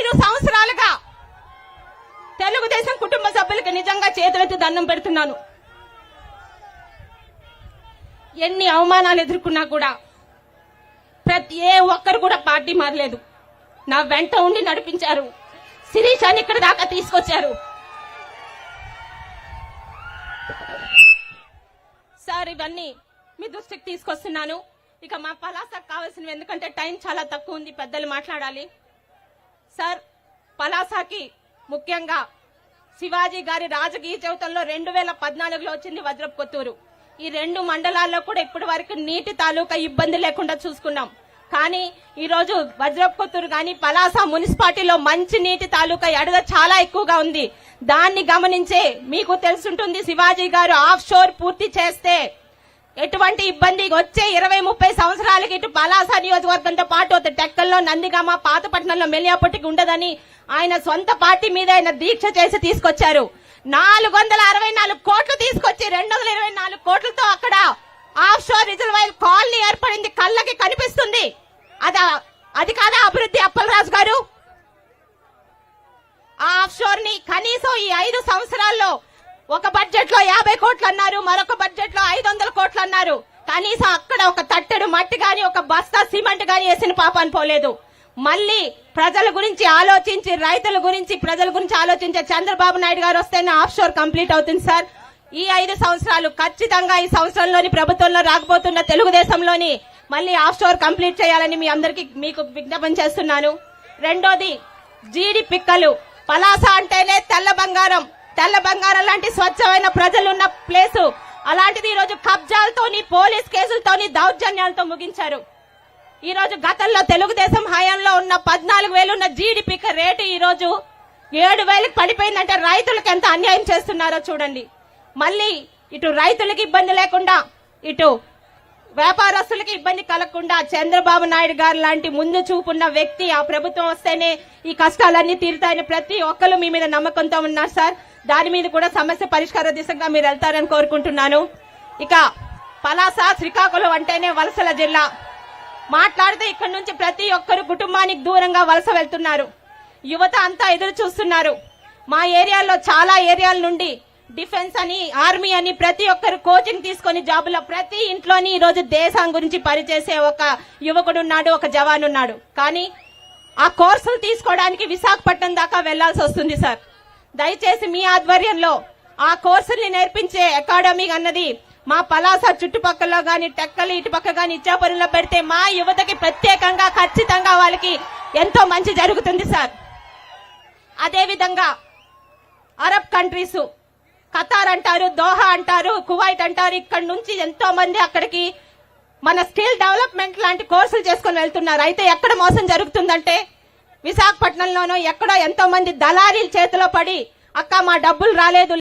ఐదు సంవత్సరాలుగా తెలుగుదేశం కుటుంబ సభ్యులకు నిజంగా చేతులెత్తి దండం పెడుతున్నాను. ఎన్ని అవమానాలు ఎదుర్కొన్నా కూడా ప్రతి ఏ ఒక్కరు కూడా పార్టీ మారలేదు. నా వెంట ఉండి నడిపించారు. శిరీషాన్ని ఇక్కడ దాకా తీసుకొచ్చారు. సార్ ఇవన్నీ మీ దృష్టికి తీసుకొస్తున్నాను. ఇక మా పలాసకు కావాల్సినవి ఎందుకంటే టైం చాలా తక్కువ ఉంది పెద్దలు మాట్లాడాలి. సార్ పలాసాకి ముఖ్యంగా శివాజీ గారి రాజకీయ జీవితంలో రెండు వేల పద్నాలుగులో వచ్చింది వజ్రపు కొత్తూరు. ఈ రెండు మండలాల్లో కూడా ఇప్పటి వరకు నీటి తాలూకా ఇబ్బంది లేకుండా చూసుకున్నాం. కానీ ఈరోజు రోజు వజ్రపు కొత్తూరు కానీ పలాస మున్సిపాలిటీలో మంచి నీటి తాలూకా ఎడద చాలా ఎక్కువగా ఉంది. దాన్ని గమనించే మీకు తెలుసుంటుంది శివాజీ గారు ఆఫ్ షోర్ పూర్తి చేస్తే ఎటువంటి ఇబ్బంది వచ్చే ఇరవై ముప్పై సంవత్సరాలకి ఇటు పలాస నియోజకవర్గంతో పాటు టెక్కల్లో నందిగామ పాతపట్నంలో మెలియాపట్టికి ఉండదని ఆయన సొంత పార్టీ మీద ఆయన దీక్ష చేసి తీసుకొచ్చారు. నాలుగు వందల అరవై నాలుగు కోట్లు తీసుకొచ్చి రెండు వందల ఇరవై నాలుగు కోట్లతో అక్కడ ఆఫ్ షోర్ రిజర్వాయర్ కాలనీ ఏర్పడింది. కళ్ళకి కనిపిస్తుంది. అదా అది కాదా అభివృద్ధి అప్పలరాజు గారు? ఆ ఆఫ్ షోర్ని కనీసం ఈ ఐదు సంవత్సరాల్లో ఒక బడ్జెట్లో యాభై కోట్లు అన్నారు మరొక బడ్జెట్లో ఐదు వందల కోట్లు అన్నారు కనీసం అక్కడ ఒక తట్టెడు మట్టి గాని ఒక బస్తా సిమెంట్ గాని వేసిన పాపాన్ని పోలేదు. మళ్ళీ ప్రజల గురించి ఆలోచించి రైతుల గురించి ప్రజల గురించి ఆలోచించే చంద్రబాబు నాయుడు గారు వస్తేనే ఆఫ్ షోర్ కంప్లీట్ అవుతుంది సార్. ఈ ఐదు సంవత్సరాలు ఖచ్చితంగా ఈ సంవత్సరంలోని ప్రభుత్వంలో రాకపోతున్న తెలుగుదేశంలోని మళ్ళీ ఆఫ్ షోర్ కంప్లీట్ చేయాలని మీ అందరికి మీకు విజ్ఞాపన చేస్తున్నాను. రెండోది జీడి పిక్కలు. పలాస అంటేనే తెల్ల బంగారం. తెల్ల బంగారం లాంటి స్వచ్ఛమైన ప్రజలున్న ప్లేసు. అలాంటిది ఈరోజు కబ్జాలతోని పోలీస్ కేసులతోని దౌర్జన్యాలతో ముగించారు. ఈ రోజు గతంలో తెలుగుదేశం హయాంలో ఉన్న పద్నాలుగు వేలు ఉన్న జీడి రేటు ఈ రోజు ఏడు వేలకు పడిపోయిందంటే రైతులకు ఎంత అన్యాయం చేస్తున్నారో చూడండి. మళ్ళీ ఇటు రైతులకు ఇబ్బంది లేకుండా ఇటు వ్యాపారస్తులకు ఇబ్బంది కలగకుండా చంద్రబాబు నాయుడు గారు లాంటి ముందు చూపున్న వ్యక్తి ఆ ప్రభుత్వం వస్తేనే ఈ కష్టాలన్నీ తీరుతాయని ప్రతి ఒక్కరు మీ మీద నమ్మకంతో ఉన్నారు సార్. దాని మీద కూడా సమస్య పరిష్కార దిశగా మీరు వెళ్తారని కోరుకుంటున్నాను. ఇక పలాస శ్రీకాకుళం అంటేనే వలసల జిల్లా. మాట్లాడితే ఇక్కడ నుంచి ప్రతి ఒక్కరు కుటుంబానికి దూరంగా వలస వెళ్తున్నారు. యువత అంతా ఎదురు చూస్తున్నారు. మా ఏరియాలో చాలా ఏరియాల నుండి డిఫెన్స్ అని ఆర్మీ అని ప్రతి ఒక్కరు కోచింగ్ తీసుకొని జాబులో ప్రతి ఇంట్లోని ఈరోజు దేశం గురించి పనిచేసే ఒక యువకుడు ఉన్నాడు ఒక జవాన్ ఉన్నాడు. కానీ ఆ కోర్సులు తీసుకోవడానికి విశాఖపట్నం దాకా వెళ్ళాల్సి వస్తుంది సార్. దయచేసి మీ ఆధ్వర్యంలో ఆ కోర్సుల్ని నేర్పించే అకాడమీ అన్నది మా పలాస చుట్టుపక్కల గాని టెక్కలు ఇటుపక్క గాని ఇచ్చాపురంలో పెడితే మా యువతకి ప్రత్యేకంగా ఖచ్చితంగా వాళ్ళకి ఎంతో మంచి జరుగుతుంది సార్. అదేవిధంగా అరబ్ కంట్రీసు ఖతార్ అంటారు దోహా అంటారు కువైట్ అంటారు. ఇక్కడ నుంచి ఎంతో మంది అక్కడికి మన స్కిల్ డెవలప్మెంట్ లాంటి కోర్సులు చేసుకొని వెళ్తున్నారు. అయితే ఎక్కడ మోసం జరుగుతుందంటే విశాఖపట్నంలోనూ ఎక్కడో ఎంతో మంది దళారీల చేతిలో పడి అక్క మా డబ్బులు రాలేదు